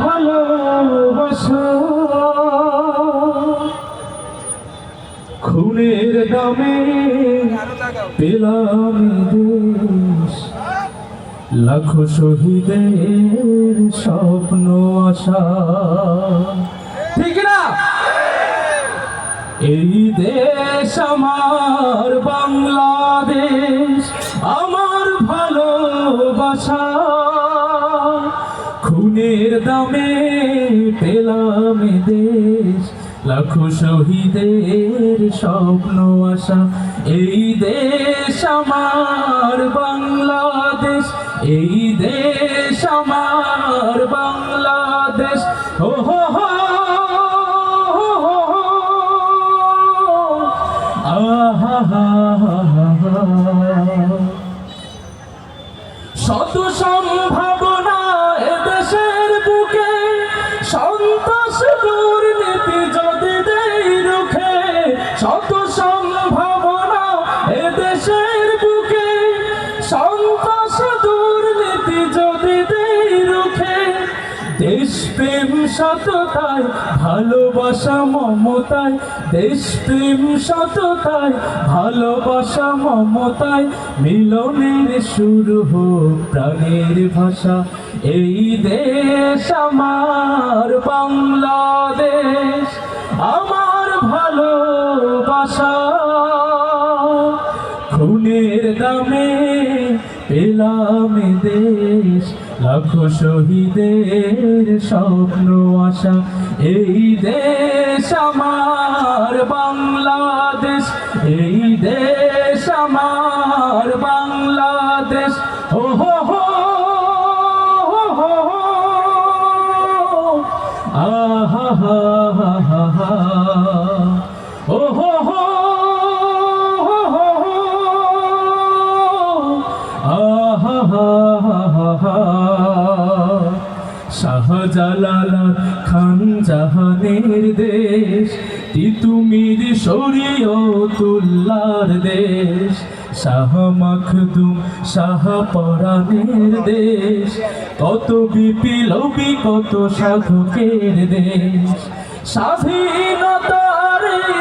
ভালোবাসো খুনের দামে পেলাম দেশ। লাখো শহীদের স্বপ্ন, আশা। ঠিক না এই দেশ আমার বাংলা দামে পেলাম দেশ। লাখো শহীদের স্বপ্ন, আশা, এই দেশ আমার বাংলাদেশ, এই দেশ আমার বাংলাদেশ। ও হো হো। শত সম্ভাবনা সন্ত্রাস দুর্নীতি দেশপ্রেম সততায়, ভালোবাসা মমতায়। দেশপ্রেম সততায়, ভালোবাসা মমতায়। মিলনের শুরু হোক প্রাণের ভাষা। এই দেশ আমার বাংলাদেশ, আমার ভালোবাসা। খুনের দামে পেলাম দেশ। লাখো শহীদের স্বপ্ন, আশা এই দেশ আমার বাংলাদেশ, এই দেশ আমার বাংলাদেশ ও, হো হো। আহা, হা হা হা হা। ও, হো হো। আহা হা হা হা। শাহজালাল খান জাহানের দেশ তিতুমির শরীয়তুল্লার দেশ, শাহ মখদুম শাহ পরাণের দেশ, কত বিপ্লবী কত সাধকের দেশ, স্বাধীনতার এই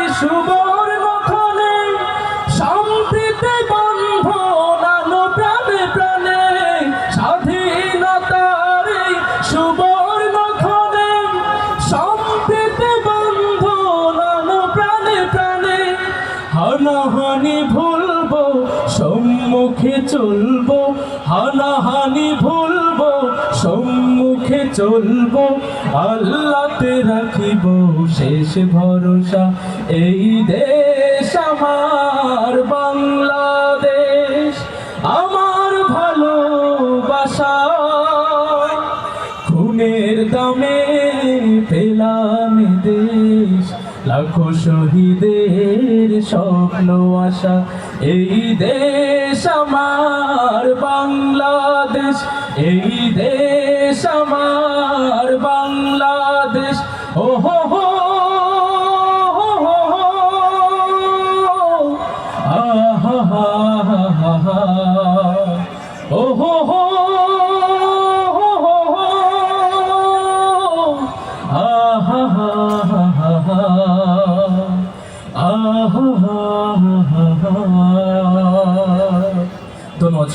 সম্মুখে চলবো হানাহানি ভুলবো সম্মুখে চলবো আল্লাহতে রাখিব শেষ ভরসা। এই দেশ আমার বাংলাদেশ লাখো শহীদের স্বপ্ন আশা। এই দেশ আমার বাংলাদেশ এই দেশ আমার ধন্যবাদ